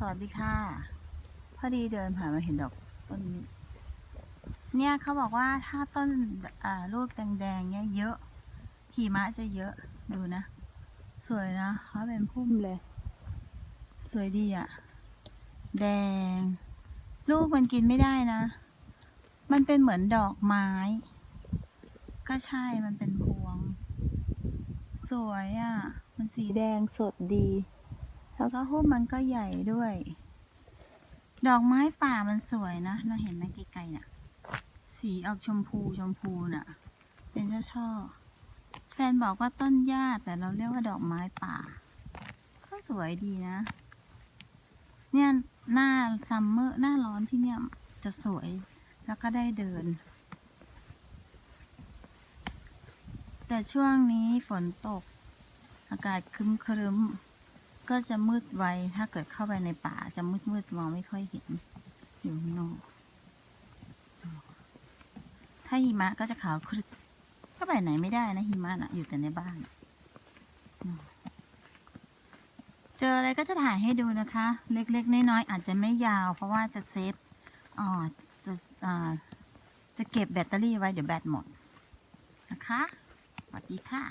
สวัสดีค่ะ พอดีเดินผ่านมาเห็นดอกต้นนี้ เนี่ยเขาบอกว่าถ้าต้นลูกแดงๆเนี่ยเยอะหิมะจะเยอะดูนะ สวยนะเขาเป็นพุ่มเลย สวยดีอะ่ะแดง ลูกมันกินไม่ได้นะ มันเป็นเหมือนดอกไม้ ก็ใช่มันเป็นพวง สวยอะ่ะ มันสีแดงสดดี แล้วก็หุ้มมันก็ใหญ่ด้วย ดอกไม้ป่ามันสวยนะ เราเห็นไหมไกลๆน่ะ สีออกชมพูชมพูน่ะ เป็นเจ้าช่อแฟนบอกว่าต้นหญ้าแต่เราเรียกว่าดอกไม้ป่า ก็สวยดีนะ เนี่ยหน้าซัมเมอร์หน้าร้อนที่เนี่ยจะสวยแล้วก็ได้เดิน แต่ช่วงนี้ฝนตก อากาศครึ้มครึ้ม ก็จะมืดไวถ้าเกิดเข้าไปในป่า จะมืดมืดๆมองไม่ค่อยเห็นอยู่ข้างนอกถ้าหิมะก็จะขาวครึดก็ไปไหนไม่ได้นะหิมะนะอยู่แต่ในบ้าน เจออะไรก็จะถ่ายให้ดูนะคะ เล็กๆ น้อยๆอาจจะไม่ยาว เพราะว่าจะเซฟอ๋อจะอ่าจะเก็บแบตเตอรี่ไว้เดี๋ยวแบตหมดนะคะสวัสดีค่ะ